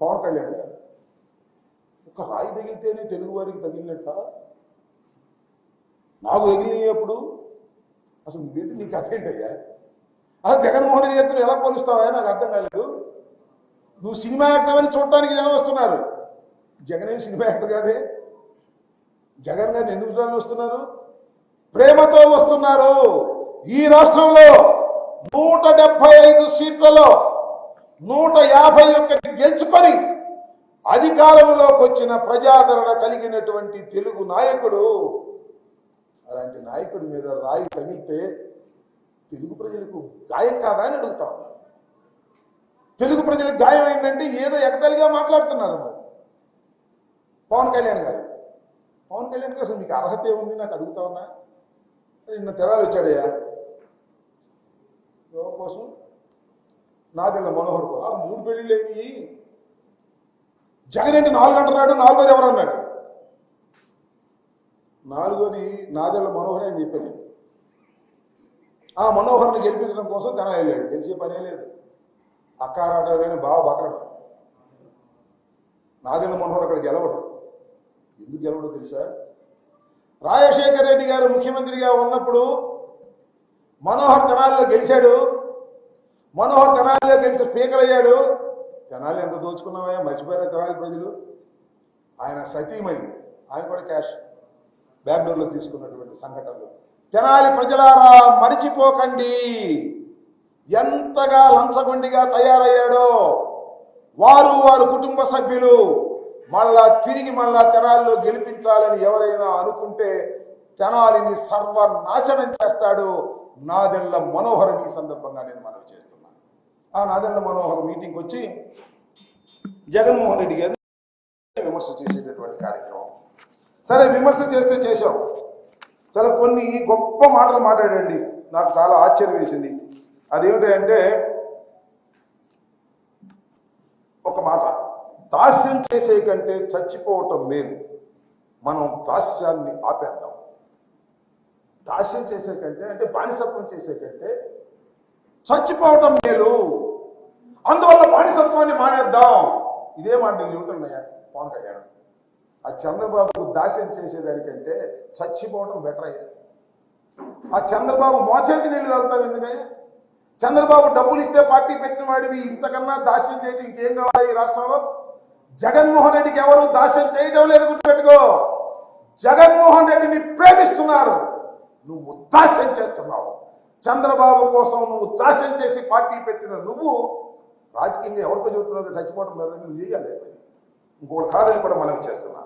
పవన్ కళ్యాణ్ గారు ఒక రాయి తగిలితేనే తెలుగు వారికి తగిలినట్ట? నాకు తగిలినప్పుడు అసలు నువ్వేంటి నీకు అదేంటయ్యా అసలు జగన్మోహన్ రెడ్డి గారితో ఎలా పోలుస్తావా నాకు అర్థం కాలేదు. నువ్వు సినిమా యాక్టర్ అని చూడటానికి జనం వస్తున్నారు? జగన్ సినిమా యాక్టర్ కాదే? జగన్ గారిని ఎందుకు చూడాలని వస్తున్నారు? ప్రేమతో వస్తున్నారు. ఈ రాష్ట్రంలో నూట డెబ్బై ఐదు సీట్లలో నూట యాభై ఒకటి గెలుచుకొని అధికారంలోకి వచ్చిన ప్రజాదరణ కలిగినటువంటి తెలుగు నాయకుడు. అలాంటి నాయకుడి మీద రాయి తగిలితే తెలుగు ప్రజలకు గాయం కాదా అని అడుగుతా తెలుగు ప్రజలకు గాయం అయిందంటే ఏదో ఎగతలిగా మాట్లాడుతున్నారు మరి. పవన్ కళ్యాణ్ గారు. పవన్ కళ్యాణ్ గారు అసలు మీకు అర్హత ఏముంది నాకు అడుగుతా ఉన్నా? నిన్న తెరాలు వచ్చాడయ్యా. కోసం? నాదెళ్ళ మనోహర్ కోసం ఆ మూడు పెళ్ళిళ్ళు అయినాయి. జగన్ అంటే నాలుగు అంటున్నాడు నాలుగోది ఎవరు అన్నాడు? నాలుగోది నాదెళ్ళ మనోహర్ అని చెప్పాను ఆ మనోహర్ని గెలిపించడం కోసం తన వెళ్ళాడు. గెలిచే పనే లేదు. అక్కారాట కానీ బాగా బకరడు నాదెళ్ళ మనోహర్ అక్కడ గెలవడు. ఎందుకు గెలవడో తెలుసా? రాజశేఖర్ రెడ్డి గారు ముఖ్యమంత్రిగా ఉన్నప్పుడు మనోహర్ తనాల్లో గెలిచాడు. మనోహర్ తెనాలిలో గెలిచి స్పీకర్ అయ్యాడు. తెనాలి ఎంత దోచుకున్నావా మర్చిపోయారా తెనాలి ప్రజలు. ఆయన సతీమణి. ఆయన కూడా క్యాష్ బ్యాక్డోర్లో తీసుకున్నటువంటి సంఘటనలు. తెనాలి ప్రజలారా మరిచిపోకండి. ఎంతగా లంచగొండిగా తయారయ్యాడో. వారు వారు కుటుంబ సభ్యులు మళ్ళా తిరిగి మళ్ళా తెనాలిలో గెలిపించాలని ఎవరైనా అనుకుంటే తెనాలిని సర్వనాశనం చేస్తాడు. నాదెల్ల మనోహరం ఈ సందర్భంగా నేను మనవి చేస్తాను ఆ నాదెళ్ళ మనోహర్ మీటింగ్ వచ్చి జగన్మోహన్ రెడ్డి గారిని విమర్శ చేసేటటువంటి కార్యక్రమం. సరే విమర్శ చేస్తే చేశాం. చాలా కొన్ని గొప్ప మాటలు మాట్లాడండి. నాకు చాలా ఆశ్చర్యం వేసింది. అదేమిటంటే ఒక మాట దాస్యం చేసే కంటే చచ్చిపోవటం మేలు. మనం దాస్యాన్ని ఆపేద్దాం. దాస్యం చేసే కంటే అంటే బానిసత్వం చేసే కంటే చచ్చిపోవటం మేలు. అందువల్ల బానిసత్వాన్ని మానేద్దాం. ఇదే మాట నేను చెబుతున్నాయా పవన్ కళ్యాణ్. ఆ చంద్రబాబు దాస్యం చేసేదానికంటే చచ్చిపోవటం బెటర్ అయ్యా. ఆ చంద్రబాబు మోచేతి నీళ్ళు తాగుతావు ఎందుకయ్యా? చంద్రబాబు డబ్బులు ఇస్తే పార్టీ పెట్టిన వాడివి ఇంతకన్నా దాస్యం చేయటం ఇంకేం కావాలి ఈ రాష్ట్రంలో? జగన్మోహన్ రెడ్డికి ఎవరు దాస్యం చేయటం లేదు గుర్తుపెట్టుకో. జగన్మోహన్ రెడ్డిని ప్రేమిస్తున్నారు. నువ్వు దాస్యం చేస్తున్నావు. చంద్రబాబు కోసం నువ్వు త్రాసం చేసి పార్టీ పెట్టిన నువ్వు రాజకీయంగా ఎవరికో చెబుతున్నావు? చచ్చిపోవడం లేదని నువ్వు చేయాలి? ఇంకోటి కాదని కూడా మనం చేస్తున్నా.